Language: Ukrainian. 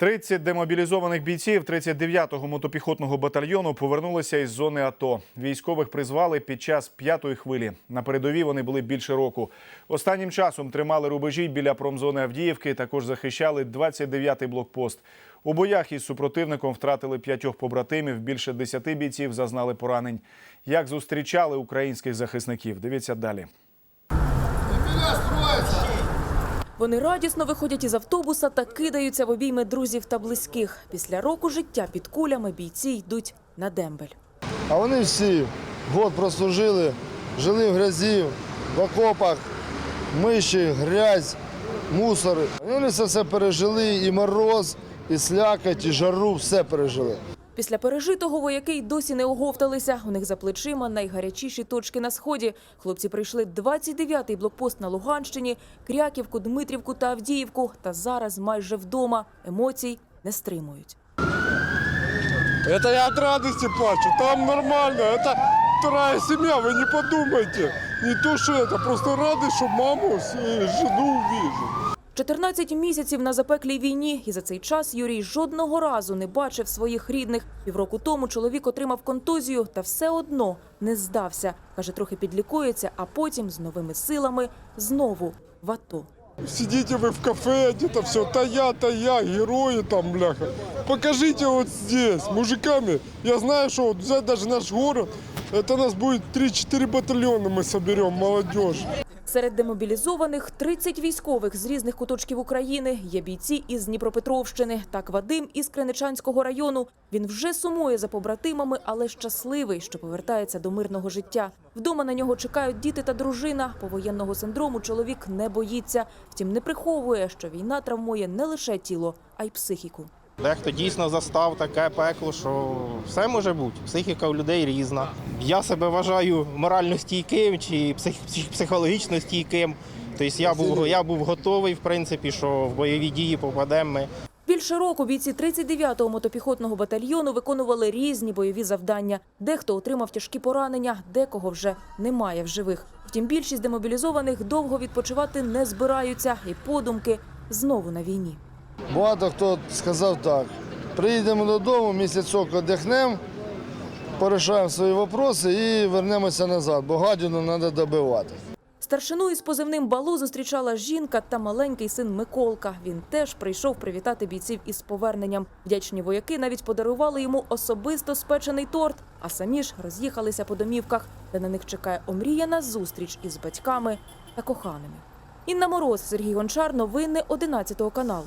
30 демобілізованих бійців 39-го мотопіхотного батальйону повернулися із зони АТО. Військових призвали під час п'ятої хвилі. На передовій вони були більше року. Останнім часом тримали рубежі біля промзони Авдіївки. Також захищали 29-й блокпост. У боях із супротивником втратили п'ятьох побратимів. Більше десяти бійців зазнали поранень. Як зустрічали українських захисників? Дивіться далі. Вони радісно виходять із автобуса та кидаються в обійми друзів та близьких. Після року життя під кулями бійці йдуть на дембель. А вони всі год прослужили, жили в грязі, в окопах, миші, грязь, мусор. І Вони це все пережили, і мороз, і слякоть, і жару, все пережили. Після пережитого вояки й досі не оговталися. У них за плечима найгарячіші точки на сході. Хлопці прийшли 29-й блокпост на Луганщині, Кряківку, Дмитрівку та Авдіївку. Та зараз майже вдома. Емоцій не стримують. Это я от радости плачу, там нормально, это вторая семья, вы не подумайте. Не то, что это, просто радость, что маму, с- э, жену увижу. 14 місяців на запеклій війні, і за цей час Юрій жодного разу не бачив своїх рідних. Півроку тому чоловік отримав контузію та все одно не здався. Каже, трохи підлікується, а потім з новими силами знову в АТО. Сидите вы в кафе, где-то все, та я, та я, герои там, бляха. Покажите вот здесь, мужиками. Я знаю, что вот взять даже наш город, это нас будет 3-4 батальона мы соберем, молодежь. Серед демобілізованих 30 військових з різних куточків України. Є бійці із Дніпропетровщини. Так Вадим із Криничанського району. Він вже сумує за побратимами, але щасливий, що повертається до мирного життя. Вдома на нього чекають діти та дружина. Повоєнного синдрому чоловік не боїться. Втім, не приховує, що війна травмує не лише тіло, а й психіку. Дехто дійсно застав таке пекло, що все може бути. Психіка у людей різна. Я себе вважаю морально стійким чи псих, псих- психологічно стійким. Тобто я був, я був готовий, в принципі, що в бойові дії попадемо ми. Більше року бійці 39-го мотопіхотного батальйону виконували різні бойові завдання. Дехто отримав тяжкі поранення, декого вже немає в живих. Втім, більшість демобілізованих довго відпочивати не збираються і подумки знову на війні. Багато хто сказав так. Приїдемо додому, місяцок віддихнемо, порішаємо свої питання і вернемося назад, бо гадіну треба добивати. Старшину із позивним балу зустрічала жінка та маленький син Миколка. Він теж прийшов привітати бійців із поверненням. Вдячні вояки навіть подарували йому особисто спечений торт, а самі ж роз'їхалися по домівках, де на них чекає омріяна зустріч із батьками та коханими. Інна Мороз, Сергій Гончар, новини 11 каналу.